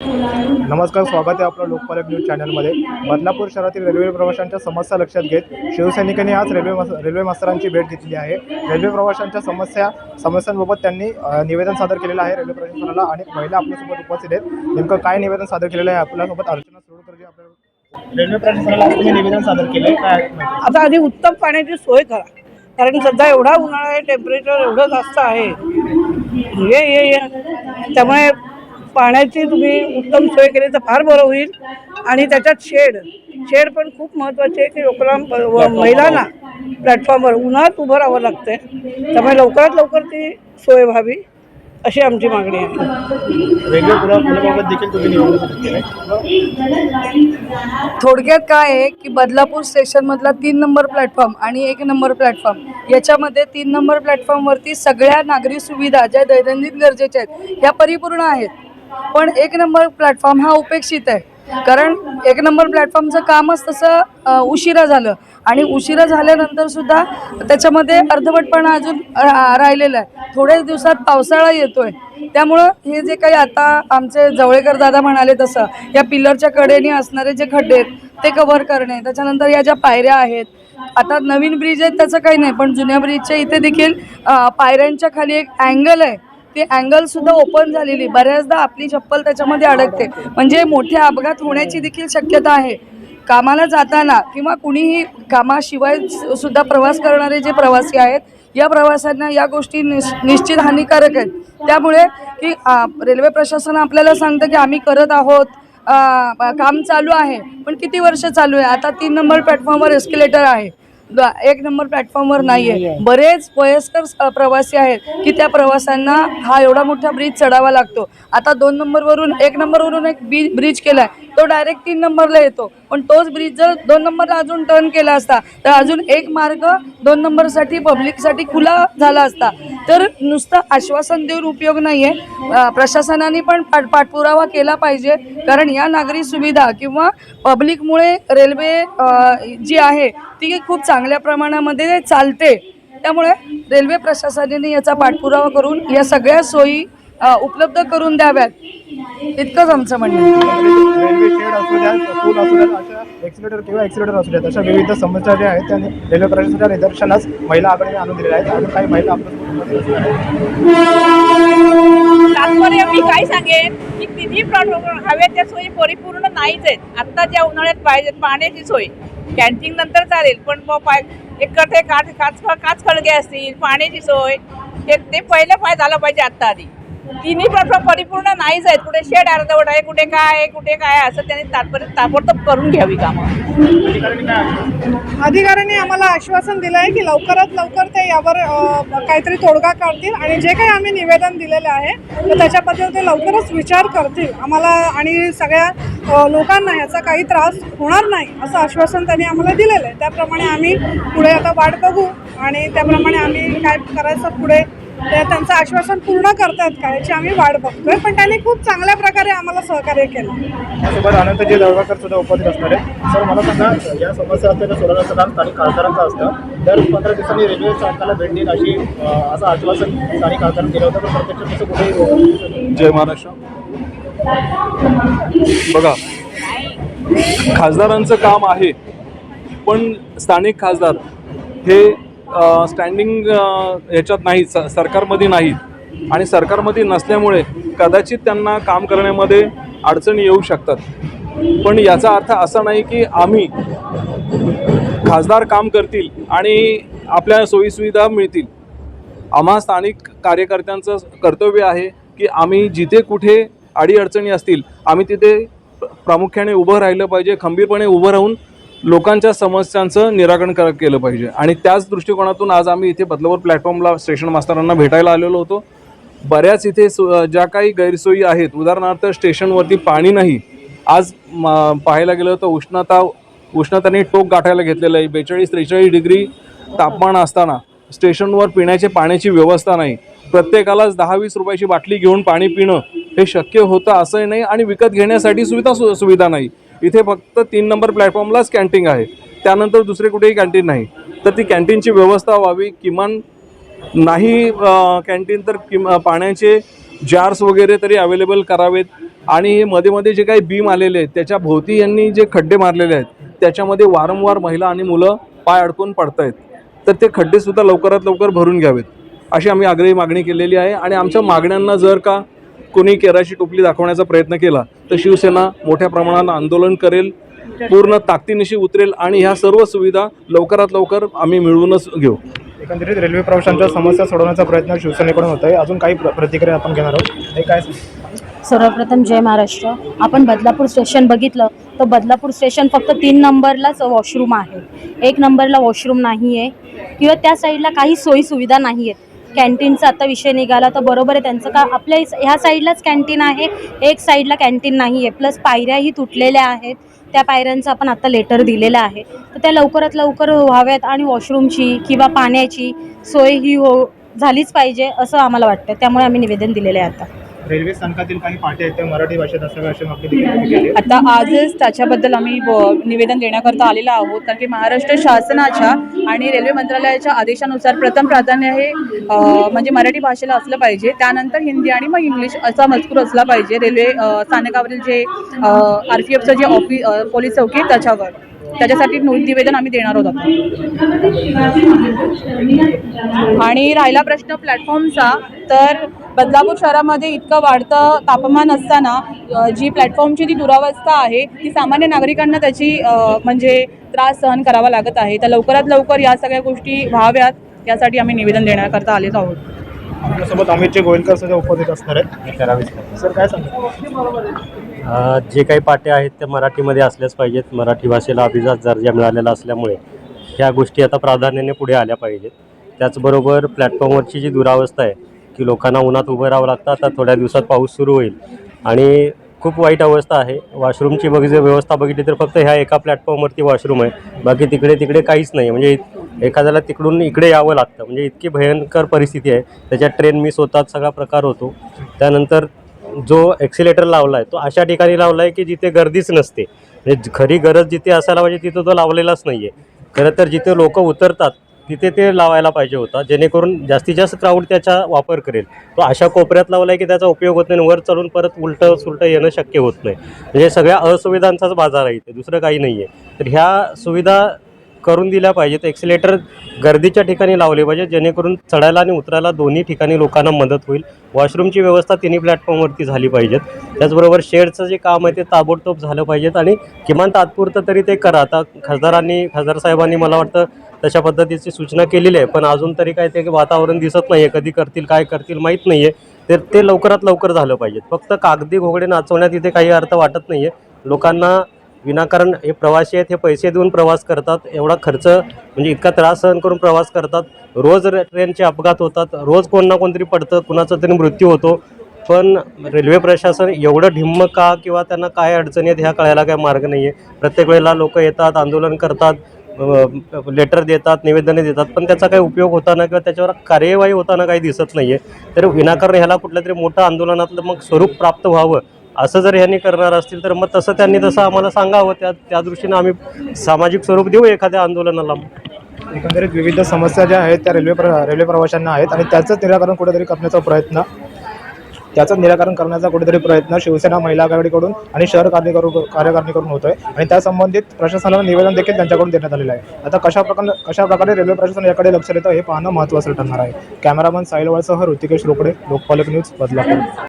नमस्कार स्वागत आहे आपलं लोकपालक न्यूज चॅनलमध्ये. बदलापूर शहरातील रेल्वे प्रवाशांच्या समस्या लक्षात घेत शिवसैनिकांनी आज रेल्वे मस रेल्वे मास्तरांची भेट घेतली आहे. रेल्वे प्रवाशांच्या समस्या समस्यांबाबत त्यांनी निवेदन सादर केलेलं आहे रेल्वे प्रशासनाला आणि महिला आपल्यासोबत उपस्थित आहेत. नेमकं काय निवेदन सादर केलेलं आहे आपल्यासोबत? अर्चना सोडकर जी आपल्याला रेल्वे प्रशासनाला निवेदन सादर केलं काय आता आधी उत्तम पाण्याची सोय करा. कारण सध्या एवढा उन्हाळा आहे टेम्परेचर एवढं जास्त आहे. ये. त्यामुळे पाण्याची तुम्ही उत्तम सोय केली तर फार बरं होईल. आणि त्याच्यात शेड. शेड पण खूप महत्त्वाचे आहे की लोकांना महिलांना प्लॅटफॉर्मवर उन्हात उभं राहावं लागतंय. त्यामुळे लवकरात लवकर ती सोय व्हावी अशी आमची मागणी आहे. थोडक्यात काय आहे की बदलापूर स्टेशनमधला तीन नंबर प्लॅटफॉर्म आणि एक नंबर प्लॅटफॉर्म याच्यामध्ये तीन नंबर प्लॅटफॉर्मवरती सगळ्या नागरी सुविधा ज्या दैनंदिन गरजेच्या आहेत ह्या परिपूर्ण आहेत. पण एक नंबर प्लॅटफॉर्म हा उपेक्षित आहे. कारण एक नंबर प्लॅटफॉर्मचं कामच तसं उशिरा झालं. आणि उशिरा झाल्यानंतर सुद्धा त्याच्यामध्ये अर्धवटपणा अजून राहिलेला आहे. थोड्याच दिवसात पावसाळा येतोय. त्यामुळं हे जे काही आता आमचे जवळेकर दादा म्हणाले तसं या पिलरच्या कडेने असणारे जे खड्डे आहेत ते कव्हर करणे त्याच्यानंतर या ज्या पायऱ्या आहेत आता नवीन ब्रिज आहेत त्याचं काही नाही पण जुन्या ब्रिजच्या इथे देखील पायऱ्यांच्या खाली एक अँगल आहे. ती अँगल सुद्धा ओपन झालेली. बऱ्याचदा आपली चप्पल त्याच्यामध्ये अडकते. म्हणजे मोठे अपघात होण्याची देखील शक्यता आहे. कामाला जाताना किंवा कुणीही कामाशिवाय सु- सुद्धा प्रवास करणारे जे प्रवासी आहेत या प्रवाशांना या गोष्टी निश निश्चित हानिकारक आहेत. त्यामुळे की रेल्वे प्रशासन आपल्याला सांगतं की आम्ही करत आहोत काम चालू आहे. पण किती वर्ष चालू आहे? आता तीन नंबर प्लॅटफॉर्मवर एस्केलेटर आहे. एक नंबर प्लॅटफॉर्मवर नाही आहे बरेच वयस्कर प्रवासी आहेत की त्या प्रवाशांना हा एवढा मोठा ब्रिज चढावा लागतो. आता दोन नंबरवरून एक नंबरवरून एक ब्रिज केला आहे तो डायरेक्ट तीन नंबरला येतो. पण तोच ब्रिज जर दोन नंबरला अजून टर्न केला असता तर अजून एक मार्ग दोन नंबरसाठी पब्लिकसाठी खुला झाला असता. तर नुसतं आश्वासन देऊन उपयोग नाही आहे प्रशासनाने पण पाठ पाठपुरावा केला पाहिजे. कारण या नागरी सुविधा किंवा पब्लिकमुळे रेल्वे जी आहे ती खूप चांगल्या प्रमाणामध्ये चालते. त्यामुळे रेल्वे प्रशासनाने याचा पाठपुरावा करून या सगळ्या सोयी उपलब्ध करून द्याव्यात. इतकंच आमचं म्हणणं असू पूल असू अशा एक्सिलेटर किंवा एक्सिलेटर असू द्यात अशा विविध समस्या ज्या आहेत त्या रेल्वे प्रशासनाच्या निदर्शनास महिला आघाडीने आणून दिलेल्या आहेत. आणि काही महिला तात्पर्य मी काय सांगेन की तिन्ही प्लॅटफॉर्म हव्या त्या सोयी परिपूर्ण नाहीच आहेत. आत्ता ज्या उन्हाळ्यात पाहिजेत पाण्याची सोय कॅन्टीन नंतर चालेल पण ब- पाय एकटे काच काच काच खळगे असतील पाण्याची सोय ते ते पहिलं पाय झालं पाहिजे आत्ता आधी. तिन्ही प्लॅटफॉर्म परिपूर्ण नाहीच आहेत. कुठे शेड अर्धवट आहे कुठे काय आहे कुठे काय आहे, असं त्यांनी तात्पर्य ताबडतोब करून घ्यावी कामं. अधिकाऱ्यांनी अधिकाऱ्यांनी आम्हाला आश्वासन दिलं आहे की लवकरात लवकर ते यावर काहीतरी तोडगा काढतील आणि जे काही आम्ही निवेदन दिलेलं आहे तर त्याच्याबद्दल ते लवकरच विचार करतील. आम्हाला आणि सगळ्या लोकांना याचा काही त्रास होणार नाही असं आश्वासन त्यांनी आम्हाला दिलेलं आहे. त्याप्रमाणे आम्ही पुढे आता वाट बघू आणि त्याप्रमाणे आम्ही काय करायचं पुढे ते त्यांचं आश्वासन पूर्ण करतात का? याची आम्ही वाट बघतोय. पण त्यांनी खूप चांगल्या प्रकारे आम्हाला सहकार्य केलं. यासोबत अनंतजी दळवाकर सुद्धा उपस्थित असणार आहे सर मला सांगा या समस्या असलेल्या सोडवण्याचं काम स्थानिक खासदारांचं असतं. दर पंधरा दिवसांनी रेल्वे चालकाला भेट देईल अशी असं आश्वासन स्थानिक खासदारांनी दिलं होतं. पण प्रत्यक्षात तसं कुठेही जय महाराष्ट्र. बघा खासदारांचं काम आहे पण स्थानिक खासदार हे स्टँडिंग याच्यात ह्याच्यात नाहीत स सरकारमध्ये नाहीत आणि सरकारमध्ये नसल्यामुळे कदाचित त्यांना काम करण्यामध्ये अडचणी येऊ शकतात. पण याचा अर्थ असा नाही की आम्ही खासदार काम करतील आणि आपल्या सोयीसुविधा मिळतील. आम्हा स्थानिक कार्यकर्त्यांचं कर्तव्य आहे की आम्ही जिथे कुठे अडीअडचणी असतील आम्ही तिथे प्रामुख्याने उभं राहिलं पाहिजे खंबीरपणे उभं राहून लोकांच्या समस्यांचं निराकरण कर केलं पाहिजे. आणि त्याच दृष्टिकोनातून आज आम्ही इथे बदलापूर प्लॅटफॉर्मला स्टेशन मास्तरांना भेटायला आलेलो होतो. बऱ्याच इथे ज्या काही गैरसोयी आहेत उदाहरणार्थ स्टेशनवरती पाणी नाही. आज म- पाहायला गेलं तर उष्णता उष्णतेने टोक गाठायला घेतलेलं आहे. बेचाळीस त्रेचाळीस डिग्री तापमान असताना स्टेशनवर पिण्याचे पाण्याची व्यवस्था नाही. प्रत्येकालाच दहा वीस रुपयाची बाटली घेऊन पाणी पिणं हे शक्य होतं असंही नाही आणि विकत घेण्यासाठी सुविधा सु सुविधा नाही. इथे फक्त तीन नंबर प्लॅटफॉर्मलाच कॅन्टीन आहे. त्यानंतर दुसरे कुठेही कॅन्टीन नाही. तर ती कॅन्टीनची व्यवस्था व्हावी. किमान नाही कॅन्टीन तर किम पाण्याचे जार्स वगैरे तरी अवेलेबल करावेत. आणि हे मध्ये मध्ये जे काही बीम आलेले आहेत त्याच्या भोवती यांनी जे खड्डे मारलेले आहेत त्याच्यामध्ये वारंवार महिला आणि मुलं पाय अडकून पडतायत. आहेत तर ते खड्डेसुद्धा लवकरात लवकर भरून घ्यावेत. अशी आम्ही आग्रही मागणी केलेली आहे. आणि आमच्या मागण्यांना जर का कोणी केराची टोपली दाखवण्याचा प्रयत्न केला तर शिवसेना मोठ्या प्रमाणात आंदोलन करेल पूर्ण ताकदीनिशी उतरेल आणि ह्या सर्व सुविधा लवकरात लवकर आम्ही मिळवूनच घेऊ. एकंदरीत रेल्वे प्रवाशांच्या समस्या सोडवण्याचा प्रयत्न शिवसेनेकडून होत आहे अजून काही प्र- प्रतिक्रिया आपण घेणार आहोत. हे काय सर्वप्रथम जय महाराष्ट्र. आपण बदलापूर स्टेशन बघितलं तर बदलापूर स्टेशन फक्त तीन नंबरलाच वॉशरूम आहे. एक नंबरला वॉशरूम नाही आहे किंवा त्या साईडला काही सोयी सुविधा नाही आहेत कॅन्टीनचा आता विषय निघाला तर बरोबर आहे त्यांचं. का आपल्या ह्या साईडलाच कॅन्टीन आहे एक साईडला कॅन्टीन नाही आहे प्लस पायऱ्याही तुटलेल्या आहेत. त्या पायऱ्यांचं आपण आता लेटर दिलेलं आहे. तर त्या लवकरात लवकर व्हाव्यात आणि वॉशरूमची किंवा पाण्याची सोय ही हो झालीच पाहिजे असं आम्हाला वाटतं. त्यामुळे आम्ही निवेदन दिलेलं आहे आता. रेल्वे स्थानकातील काही पाठी आहेत त्या मराठी भाषेत असाव्या अशी मागणी देखील केली आहे. आता आजच त्याच्याबद्दल आम्ही ब- निवेदन देण्याकरता आलेलो आहोत कारण की महाराष्ट्र शासनाच्या आणि रेल्वे मंत्रालयाच्या आदेशानुसार प्रथम प्राधान्य हे अ, म्हणजे मराठी भाषेला असलं पाहिजे त्यानंतर हिंदी आणि मग इंग्लिश असा मजकूर असला पाहिजे रेल्वे अ, स्थानकावरील जे आर पी एफचं जे ऑफिस पोलीस चौकी आहे त्याच्यावर त्याच्यासाठी निवेदन आम्ही देणार आहोत आता. आणि राहिला प्रश्न प्लॅटफॉर्मचा तर बदलापूर शहरामध्ये इतकं वाढतं तापमान असताना जी प्लॅटफॉर्मची जी दुरावस्था आहे ती सामान्य नागरिकांना त्याची म्हणजे त्रास सहन करावा लागत आहे. तर लवकरात लवकर या सगळ्या गोष्टी व्हाव्यात यासाठी आम्ही निवेदन देण्याकरता आलेलो आहोत. आपल्यासोबत अमितचे गोयलकर सुद्धा उपस्थित असणार आहेत. सर काय सांगा अ, जे काही पाट्या आहेत त्या मराठीमध्ये असल्याच पाहिजेत. मराठी भाषेला अभिजात दर्जा मिळालेला असल्यामुळे ह्या गोष्टी आता प्राधान्याने पुढे आल्या पाहिजेत. त्याचबरोबर प्लॅटफॉर्मवरची जी दुरावस्था आहे की लोकांना उन्हात उभं राहावं लागतं आता थोड्या दिवसात पाऊस सुरू होईल. आणि खूप वाईट अवस्था आहे. वॉशरूमची बघ जर व्यवस्था बघितली तर फक्त ह्या एका प्लॅटफॉर्मवरती वॉशरूम आहे. बाकी तिकडे तिकडे काहीच नाही. म्हणजे एखाद्याला तिकडून इकडे यावं लागतं. म्हणजे इतकी भयंकर परिस्थिती आहे. त्याच्यात ट्रेन मिस होतात सगळा प्रकार होतो. त्यानंतर जो ॲक्सिलेटर लावला आहे तो अशा ठिकाणी लावला आहे की जिथे गर्दीच नसते. म्हणजे खरी गरज जिथे असायला पाहिजे तिथं तो लावलेलाच नाही आहे खरं तर जिथे लोक उतरतात तिथे ते लावायला पाहिजे होता जेणेकरून जास्तीत जास्त क्राऊड त्याचा वापर करेल. तो अशा कोपऱ्यात लावला आहे की त्याचा उपयोग होत नाही वर चढून परत उलटं सुलटं येणं शक्य होत नाही. म्हणजे सगळ्या असुविधांचाच बाजार आहे इथे दुसरं काही नाही आहे तर ह्या सुविधा करून दिल्या पाहिजेत. एक्सिलेटर गर्दीच्या ठिकाणी लावले पाहिजे जेणेकरून चढायला आणि उतरायला दोन्ही ठिकाणी लोकांना मदत होईल. वॉशरूमची व्यवस्था तिन्ही प्लॅटफॉर्मवरती झाली पाहिजेत. त्याचबरोबर शेडचं जे काम आहे ते ताबडतोब झालं पाहिजेत आणि किमान तात्पुरतं तरी ते करा. आता खासदारांनी खासदार साहेबांनी मला वाटतं तशा पद्धतीची सूचना केलेली आहे पण अजून तरी काय ते वातावरण दिसत नाही आहे कधी करतील काय करतील माहीत नाही आहे तर ते लवकरात लवकर झालं पाहिजेत. फक्त कागदी घोगडे नाचवण्यात इथे काही अर्थ वाटत नाही आहे लोकांना विनाकारण हे प्रवासी आहेत हे पैसे देऊन प्रवास करतात एवढा खर्च म्हणजे इतका त्रास सहन करून प्रवास करतात. रोज ट्रेनचे अपघात होतात रोज कोण ना कोणतरी पडतं कुणाचा तरी मृत्यू होतो. पण रेल्वे प्रशासन एवढं ढिम्म का किंवा त्यांना काय अडचणी आहेत ह्या कळायला काय मार्ग नाही आहे प्रत्येक वेळेला लोक येतात आंदोलन करतात लेटर देतात निवेदने देतात पण त्याचा काही उपयोग होताना किंवा त्याच्यावर कार्यवाही होताना काही दिसत नाही आहे तर विनाकारण ह्याला कुठल्या तरी मोठं आंदोलनातलं मग स्वरूप प्राप्त व्हावं असं जर ह्यांनी करणार असतील तर मग तसं त्यांनी तसं आम्हाला सांगावं. त्या त्या दृष्टीनं आम्ही सामाजिक स्वरूप देऊ एखाद्या आंदोलनाला. एकंदरीत विविध समस्या ज्या आहेत त्या रेल्वे प्र रेल्वे प्रवाशांना आहेत आणि त्याचंच निराकरण कुठेतरी करण्याचा प्रयत्न त्याचं निराकरण करण्याचा कुठेतरी प्रयत्न शिवसेना महिला आघाडीकडून आणि शहर कार्यकरू कार्यकारिणीकडून होतोय. आणि त्या संबंधित प्रशासनाला निवेदन देखील त्यांच्याकडून देण्यात आलेलं आहे. आता कशा प्रकार कशा प्रकारे रेल्वे प्रशासन याकडे लक्ष देतं हे पाहणं महत्त्वाचं ठरणार आहे. कॅमेरामन साहिलवाळसह ऋतिकेश रोकडे लोकपालक न्यूज बदलापूर.